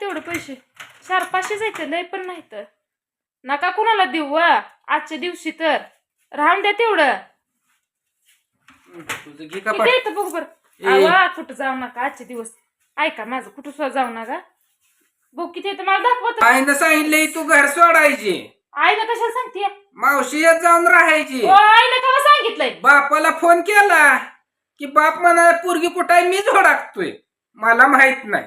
तेवढे पैसे. चार पाचशे जायचं लय पण नाही तर नका कुणाला देऊ व आजच्या दिवशी तर. राहून द्या तेवढं. तुझं घे येतं बघ बर. ए. आवा कुठं जाऊ नका आजचे दिवस. ऐका माझं कुठं सुद्धा जाऊ नका. बघ किती येतं मला दाखवत. आईनं सांगितलंय तू घर सोडायची. आईला कशाला सांगते? मावशी येत जाऊन राहायची. ओ आईला कवा सांगितलंय? बापाला फोन केला की बाप म्हणा पोरगी कुठं आहे? मी झोडाकतोय मला माहीत नाही.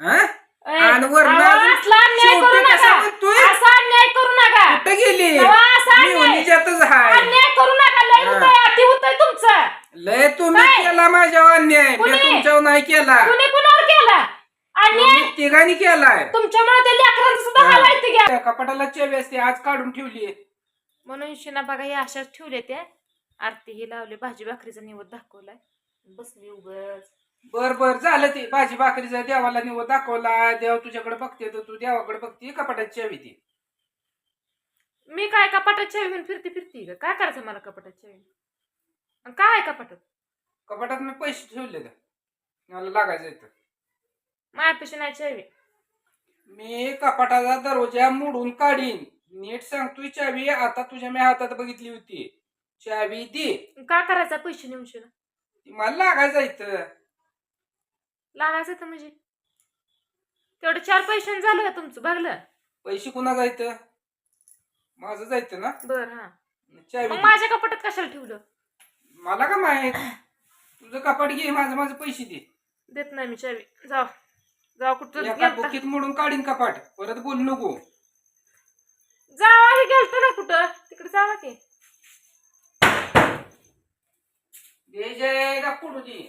हं? आणि वरनं अजून अन्याय करू शेवटी कसं नका. म्हणतोय? असा अन्याय करू नका. कुठं गेली? मी. उन्हीच्यातच हाय. अन्याय करू नका. लय. होतंय अति होतंय तुमचं. लय तुम्ही काय? केला माझ्यावर अन्याय. मी कुणी? तुमच्यावर नाही केला. कुणी कुणावर केला? अन्याय? तुम्ही तिघांनी केलाय. तुमच्यामुळे ते लेकरांचं सुद्धा हाल आहेत ते घ्या? त्या कपाटाला चेवी असते आज काढून ठेवली. म्हणून शिना बघा हे अशाच ठेवले ते आरती ही लावली भाजी भाकरीचा निवड दाखवलाय. बसली उगच. बर बर झालं ते. भाजी भाकरीचा देवाला निवड दाखवला देव तुझ्याकडे बघते तर तू देवाकडे बघते कपाटाची चेवी ती. मी काय कपाटात चावी घेऊन फिरते फिरते का काय करायचं मला कपाटात चावी आणि काय आहे कपाटात कपाटात मी पैसे ठेवले मला लागायचं इथं. मायापेक्षा नाही चावी मी कपाटाचा दरवाजा मोडून काढीन. नीट सांगतोय चावी आता तुझ्या मी हातात बघितली होती. चावी दे. का करायचा पैसे नेऊन शिना ती मला लागायचं इथं. लागायचं तर म्हणजे. तेवढं चार पैशाने झालं का तुमचं? बघलं. पैसे कुणा जायचं? माझं जायचं ना? बर हा. मग. माझ्या कपाटात कशाला ठेवलं? मला का माहीत? तुझं कपाट घे माझं माझं पैसे दे. देत नाही मी चावी. जाऊ. जाऊ कुठं एका गेलता. बुकीत मोडून काढीन कपाट. परत बोलू नको. जावा हे गेलतो ना कुठं? तिकडे जावा की. दे जय का पुढू दे.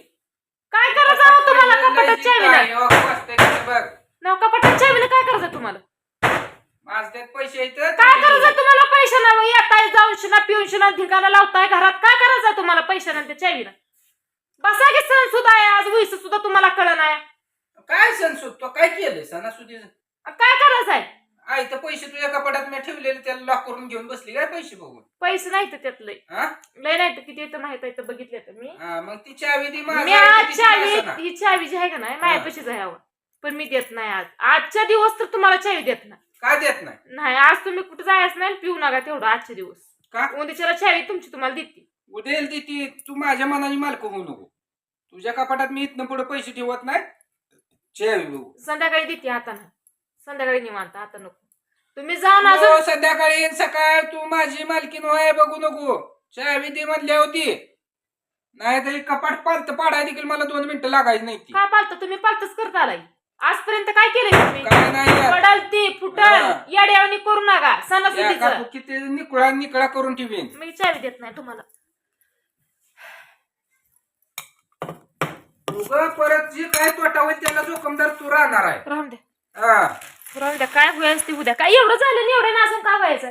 काय करायचं अहो तुम्हाला कपाटात चावी नाव कपाटात चावीला काय करायचं तुम्हाला? माझं त्यात पैसे येतं काय करायचं तुम्हाला पैसे ना येताय जाऊन शिना पिऊन शिना ठिकाणा लावताय घरात. काय करायचं तुम्हाला पैशानं त्या चावीनं? बसा की सण सुद्धा आहे आज वैस सुद्धा तुम्हाला कळ नाही काय सण तो काय केलंय? सणासुदीचं. काय करायचंय? आई तर पैसे तुझ्या कपाटात मी ठेवलेले त्याला लॉक करून घेऊन बसली काय पैसे बघून? पैसे नाही तर त्यात लय. हा? लय नाही तर किती येतं माहीत आहे तर बघितले तर मी. हा, मग ती चावी दी मी आज चावी ही चावी जी आहे का नाही माझ्यापाशीच आहे अहो. पण मी देत नाही आज. आजच्या दिवस तर तुम्हाला चावी देत नाही. का देत नाही? नाही आज तुम्ही कुठे जायचं नाही पिऊ नका तेवढं आजचे दिवस. का? उद्याच्याला चावी तुमची तुम्हाला देते. उद्या ती ती तू माझ्या मनाची मालक होऊ नको. तुझ्या कपाटात मी इथनं पुढे पैसे ठेवत नाही. चावी बघू. संध्याकाळी देते आता नाही संध्याकाळी निवांत आता नको. तुम्ही जाऊन हो, अजून. संध्याकाळी आणि सकाळ. तू माझी मालकीन होय बघू नको. चावी दे म्हणली होती. नाही तरी कपाट पालत पाडाय देखील मला दोन मिनिटं लागायची नाही ती. का पालत? तुम्ही पालतच करता आलाय. आजपर्यंत काय केलंय तुम्ही? काय नाही यार. पडल ती फुटल. हा. येड्यावणी करू नका. या सणासुदीचं किती निकळा निकळा करून ठेवीन. मी चावी देत नाही तुम्हाला. उगा परत जे काय तोटा होईल त्याला जोखमदार तू राहणार आहे. राहून द्या हा. राहून द्या काय होईल ते उद्या काय एवढं झालं एवढं नासून का व्हायचं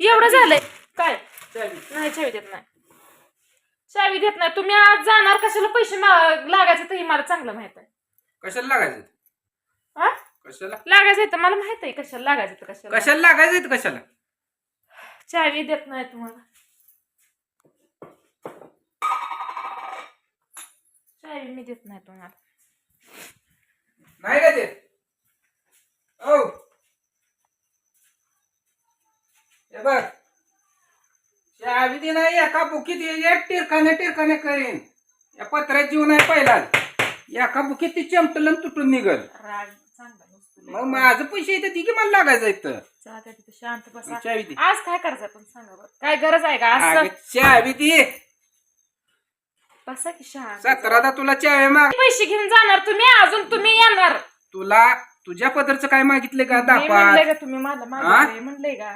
एवढं झालंय. काय? चावी. नाही चावी देत नाही. चावी देत नाही. तुम्ही आज जाणार कशाला पैसे लागायचे तर हे मला चांगलं माहीत आहे. कशाला लागायचं? हा? कशाला? लागायचं तर मला माहीत आहे कशाला लागायचं तर कशाला कशाला लागायचं कशाला? चावी देत नाही तुम्हाला. चावी मी देत नाही तुम्हाला. नाही का ते ओ हे बघ चावी दे नाही एका बुकीत एक टिरकाने टिरकाने करीन. या पत्र्यात जीव नाही पहिला एका बुकीत ती चमटलं आणि तुटून निघल. राग चांगला नसतो मग माझं पैसे येते ती की मला लागायचं इथं. जा त्या तिथे शांत बसा. आज काय करायचं पण सांगा बरं? काय गरज आहे का आज अगं, चावी दे. बसा की शांत. सतरादा तुला चावी माग पैसे घेऊन जाणार तुम्ही अजून तुम्ही येणार. तुला तुझ्या पदरचं काय मागितले का मी म्हणलंय दापात का तुम्ही मला? मागितलंय? म्हणलंय का?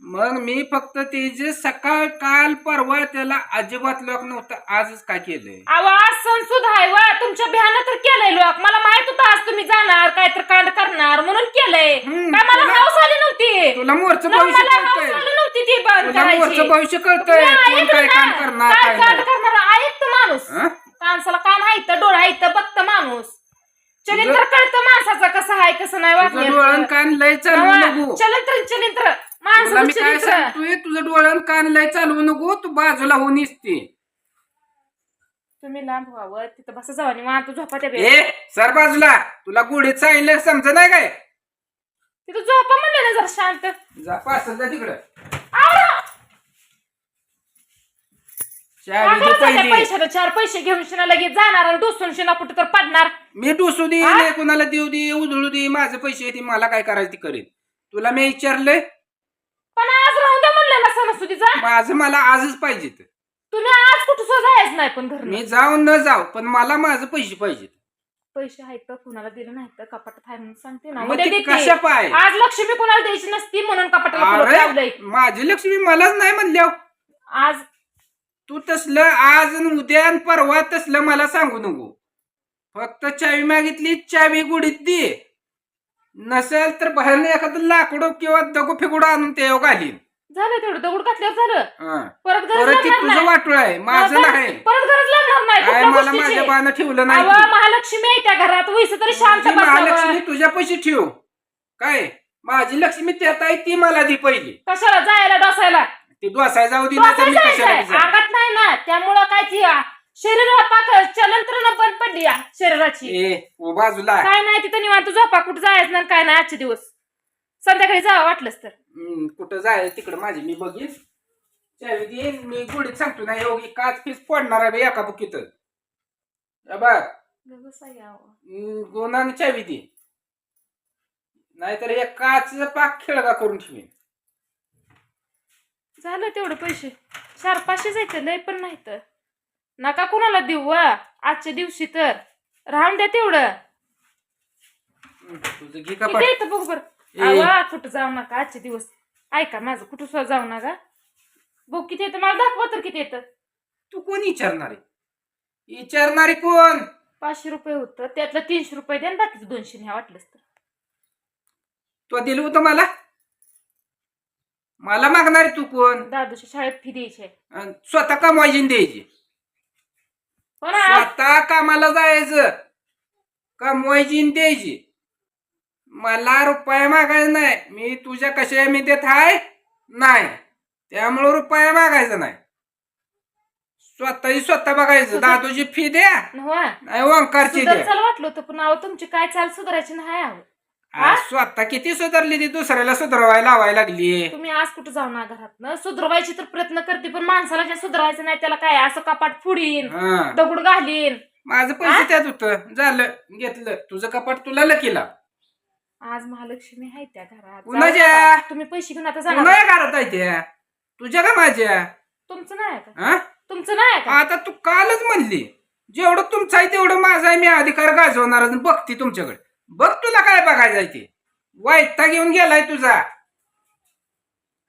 मग मी फक्त ते जे सकाळ काल परवा त्याला अजिबात लोक नव्हतं आजच काय केलंय? अहो आज सण सुद्धा आहे वा. तुमच्या बिहानं तर केलंय लोक मला माहीत होतं आज तुम्ही जाणार काय तर कांड करणार म्हणून केलंय. हम्म, काय मला तुला- हाऊस आली नव्हती? तुला मोरचं ना, भविष्य मला हाऊस कळतंय. आली नव्हती ती बंद तुला करायची. मोरचं भविष्य कळतंय. तुम्ही कोण ऐकलं काय ना? काम करणार काय काय कांड नाही. करणार? ऐकतं माणूस. हं? माणसाला कान ऐकतं डोळा ऐकतं बघतं माणूस. चलिंत्र कळतं माणसाचं कसं आहे कसं नाही तुझं वागण्याचं. कान लय चालवू नको. चलिंत्र चलिंत्र तुला माणसाचं मी काय चलिंत्र सांगतोय? तुझं डोळण कान लय चालवू नको तू बाजूला होऊन इसते तुम्ही लांब व्हावं तिथं बसा जावा निवांत झोपा त्या ए सर बाजूला तुला गुढीत सांगितलं समज नाही काय? तिथं झोपा म्हणलं ना जरा शांत. जा पासल जा तिकडं. काय करायचं पहिली. पैशाला चार पैसे घेऊन शिना लगेच जाणार आणि डोसून शिना कुठं तर पडणार. मी डोसू दे हा? नाही कुणाला देऊ दे उधळू दे माझे पैसे येते मला काय करायचं ते करेन तुला मी विचारलंय? पण आज राहून द्या म्हणलं ना सणसुदीचा. माझं मला आजच पाहिजे तुम्ही आज कुठं सुद्धा जायच नाही पण घरी मी जाऊ न जाऊ पण मला माझं पैसे पाहिजेत पैसे आहेत तर कुणाला दिले नाही तर कपाटात आहे म्हणून सांगते ना. मग उद्या ते देते. कशा पाय? आज लक्ष्मी कुणाला द्यायची नसती म्हणून कपाटाला लावलंय. माझी लक्ष्मी मलाच नाही म्हणल्या आज तू तसलं आज आणि उद्या आणि परवा तसलं मला सांगू नको. फक्त चावी मागितली चावी गुडीत दे नसेल तर बाहेर एखादं लाकडो किंवा दगो फेकुडो आणून ते घालीन झालं तेवढं दगड घातल्यावर झालं. हं. परत गरज परत ती लागणार तुझं नाही. वाटोळ आहे माझं परत- नाही. परत गरज लागणार नाही काय कुठल्या मला गोष्टीची? माझ्या बानं ठेवलं नाही अहो, महालक्ष्मी आहे त्या घरात वैस तरी शांत महालक्ष्मी बसावं. तुझ्या पैसे ठेव. काय माझी लक्ष्मी त्यात आहे ती मला दी पहिली. कशाला जायला डोसायला ती डोसाय जाऊ दे नाही तर मी कशाला नाही ना. त्यामुळं काय ती शरीर पाक चलंत्रण बंद पडली या शरीराची. ए ओ बाजूला. काय नाही तिथं निवांत झोपा कुठं जायचं नाही काय नाही आजचे दिवस. संध्याकाळी जावं वाटलंच तर. हम्म, कुठं जाय तिकडं माझी मी बघीन. चावी देईन मी गुढीत सांगतो ना योगी काच फीस फोडणार आहे बे एका बुकीत. बघ. गोनाने चावी दे. नाहीतर हे काच पाक खेळगा करून ठेवीन. झालं तेवढं पैसे. चार पाचशे जायचं लय पण नाही तर नका कोणाला देऊ वा आजच्या दिवशी तर. राहून द्या तेवढं. हम्म, तुझं घे का किती येतं बघ बरं. ए. कुठं जाऊ नका आजचे दिवस. ऐका माझं कुठं सुद्धा जाऊ नका. बघ किती येतं मला दाखवा तर किती येतं. तू कोण विचारणार? आहे विचारणारी कोण? पाचशे रुपये होतं त्यातलं तीनशे रुपये द्या आणि बाकीचं दोनशे न्या वाटलंच तर. तो दिलं होतं मला? मला मागणारी तू कोण दादूच्या शाळेत फी द्यायची आहे. अन स्वतः कमवायची आणि द्यायची. आज? स्वतः कामाला जायचं. कमवायची आणि द्यायची. मला रुपया मागायचा नाही. मी तुझ्या कशा मी देत आहे नाही. त्यामुळं रुपया मागायचा नाही. स्वतःही स्वतः बघायचं. दादूची फी द्या. नव्हा नाही ओंकारची द्या. चाल वाटलं होतं पण अहो तुमची काय चाल सुधारायची नाही अहो. स्वतः किती सुधारली ती? दुसऱ्याला सुधारवायला लावायला लागली. तुम्ही आज कुठं जाऊ ना घरात सुधरवायची तर प्रयत्न करते पण माणसाला जे सुधरायचं नाही त्याला काय? असं कपाट फुडीन हा. दगड घालीन. माझं पैसे त्यात होतं. झालं घेतलं. तुझं कपाट तुला लकीला. आज महालक्ष्मी आहे त्या घरात. कुणाच्या? जाऊ नका. तुम्ही पैसे घेऊन आता जाणार तुला घरात आहे त्या. तुझ्या का माझ्या? तुमचं नाही आहे का? हा? तुमचं नाही आहे का? आता तू कालच म्हणली. जेवढं तुमचं आहे तेवढं माझं आहे. मी अधिकार गाजवणार आणि बघते तुमच्याकडे. बघ तुला काय बघायचं आहे ते? वाईटा घेऊन गेलाय तुझा.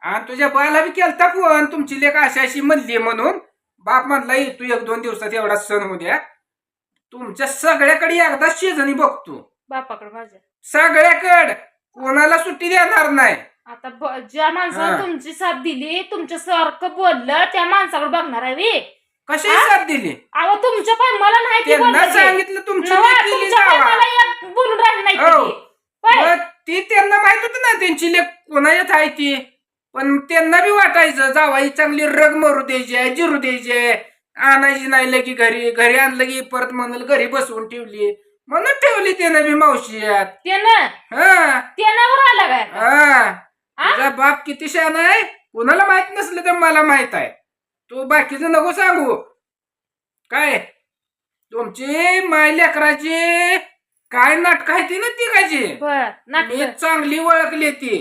आणि तुझ्या बाला बी केलता फोन तुमची लेख अशी अशी म्हणली म्हणून. बाप म्हणला "ये, तू एक दोन दिवसात एवढा सण होऊ द्या. तुमच्या सगळ्याकडे एकदा शेजणी बघतो. बापाकडे माझ्या. सगळ्याकड. कोणाला सुट्टी देणार नाही. आता ब- ज्या माणसानं हा. तुमची साथ दिली तुमच्या सारखं बोललं त्या माणसाकडे बघणार आहे कशी हा? साथ दिली अहो तुमच्या पाय मला नाही ती त्यांना. सांगितलं तुमची नवा, लेक जावा. मला एक बोलून राहिलं नाही हो. ती. होय? मग ती त्यांना माहीत होत ना त्यांची लेख कोणाच्यात आहे ती पण त्यांना बी वाटायचं जावाई चांगली रग मारू द्यायची आहे जिरू द्यायची आहे आणायची नाही लगी घरी घरी आणलं की परत म्हणाल घरी बसवून ठेवली म्हणून ठेवली त्यानं बी मावशीयात त्यानं हा त्यानावर आला काय हा? तुझा बाप किती शान आहे कोणाला माहीत नसलं तर मला माहीत आहे तू बाकीचं नको सांगू. काय? तुमची माय लेकराची काय नाटक आहे ती ना ती बर मी नाटक चांगली ओळखली ती.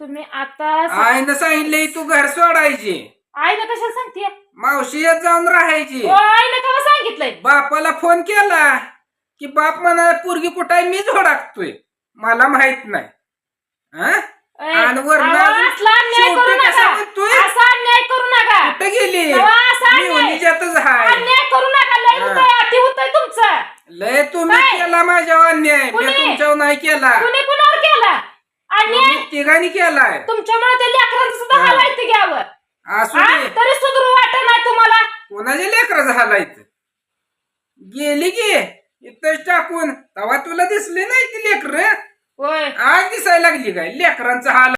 तुम्ही आता आईनं सांगितलंय तू घर सोडायची. आईनं कशाला सांगते? मावशीयात जाऊन राहायची. केव्हा सांगितलंय? बापाला फोन केला की बाप म्हणाला पोरगी कुठं आहे? मीच होडाकतोय मला माहीत नाही. हा? आणि वरनं अहो, असला अन्याय शेवटी करू कसं नका. म्हणतोय? असा अन्याय करू नका. कुठं गेली? अहो, असा मी अन्याय उन्हीच्यातच हाय. अन्याय करू नका. लय हा. होतंय अति होतंय तुमचं. लय तुम्ही काय? केला माझ्या अन्याय. मी कुणी? तुमच्यावर नाही केला. कुणी कुणावर केला? अन्याय? तुम्ही तिघांनी केलाय. तुमच्यामुळे ते लेकरांचं सुद्धा हा. हालायचं घ्यावं असू? दे. तरी सुधरू वाटत नाही तुम्हाला? कोणाचे लेकर झालायच गेली की? इथंच टाकून. तेव्हा तुला दिसली नाही ती लेकर? होय. आज दिसायला लागली काय? लेकरांचा हाल